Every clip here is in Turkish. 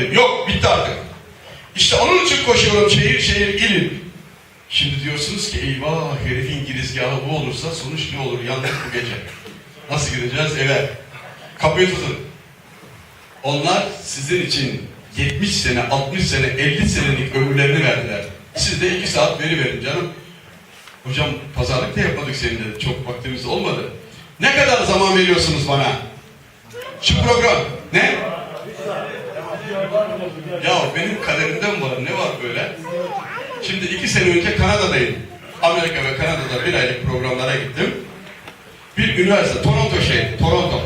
diye. Yok bitti artık. İşte onun için koşuyorum şehir şehir ilin. Şimdi diyorsunuz ki eyvah herifin girizgahı bu olursa sonuç ne olur yandık bu gece. Nasıl gideceğiz eve? Kapıyı tutun. Onlar sizin için 70 sene, 60 sene, 50 senelik ömürlerini verdiler. Siz de 2 saat veri verin canım. Hocam pazarlık da yapmadık seninle. Çok vaktimiz olmadı. Ne kadar zaman veriyorsunuz bana? Şu program. Ya benim kaderimden var. Ne var böyle? Şimdi iki sene önce Kanada'dayım. Amerika ve Kanada'da bir aylık programlara gittim. Bir üniversite, Toronto şehri, Toronto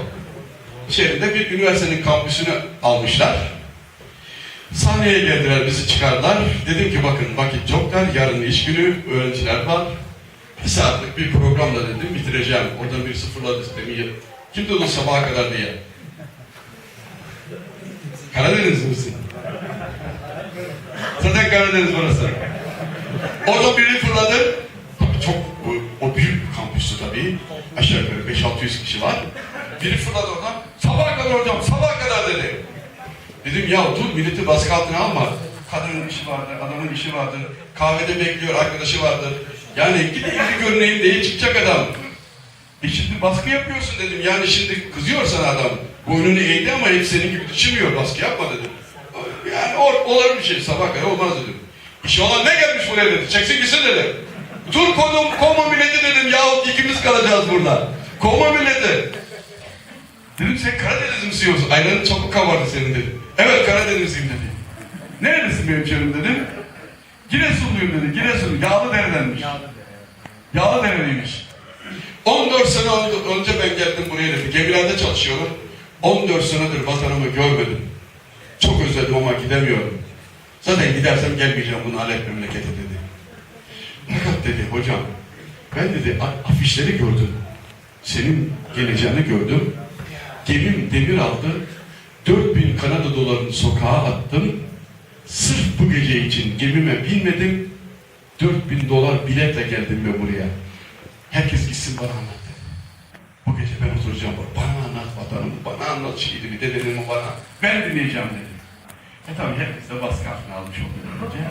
şehrinde bir üniversitenin kampüsünü almışlar. Sahneye geldiler, bizi çıkardılar. Dedim ki bakın vakit çok dar, yarın iş günü, öğrenciler var. Bir saatlik bir programla dedim bitireceğim. Oradan bir sıfırladı sistemi. Kim dedi sabaha kadar diye? Karadeniz misin? Karadeniz burası. Oradan biri fırladı. Çok o, o büyük bir kampüstü tabii. Aşağı yukarı 5-600 kişi var. Biri fırladı oradan. Sabaha kadar hocam, sabaha kadar dedi. Dedim ya dur milleti baskı altına alma. Kadının işi vardır, adamın işi vardır. Kahvede bekliyor, arkadaşı vardır. Yani gidin yüzü görüneyim diye çıkacak adam. E şimdi baskı yapıyorsun dedim. Yani şimdi kızıyor sana adam. Boynunu eğdi ama hep senin gibi düşünmüyor. Baskı yapma dedim. Yani or, olur bir şey. Sabah kadar olmaz dedim. İşi olan ne gelmiş buraya dedi. Çeksin gitsin dedi. Dur konum, kovma milleti dedim. Yahut ikimiz kalacağız burada. Kovma milleti. Dedim sen Karadeniz misin? Aynen çabuk kabardı senin dedi. Evet Karadenizliyim dedi. Nerelisin benim canım dedim. Giresunluyum dedi. Giresun. Yağlı deredenmiş. Yağlı dereliymiş. 14 sene önce ben geldim buraya dedi. Gemilerde çalışıyorum. 14 senedir vatanımı görmedim. Çok özledim ama gidemiyorum. Zaten gidersem gelmeyeceğim bunu Alep memleketi dedi. Fakat dedi hocam ben dedi afişleri gördüm. Senin geleceğini gördüm. Gemim demir aldı. 4000 Kanada dolarını sokağa attım. Sırf bu gece için gemime binmedim. 4000 dolar biletle geldim ben buraya. Herkes gitsin bana anlat. Bu gece ben oturacağım. Bana anlat vatanımı, bana anlat şehidimi, dedelerimi bana. Ben dinleyeceğim dedi. E tabi herkes de baskı altına almış oldu önce.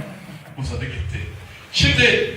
Uzadı gitti. Şimdi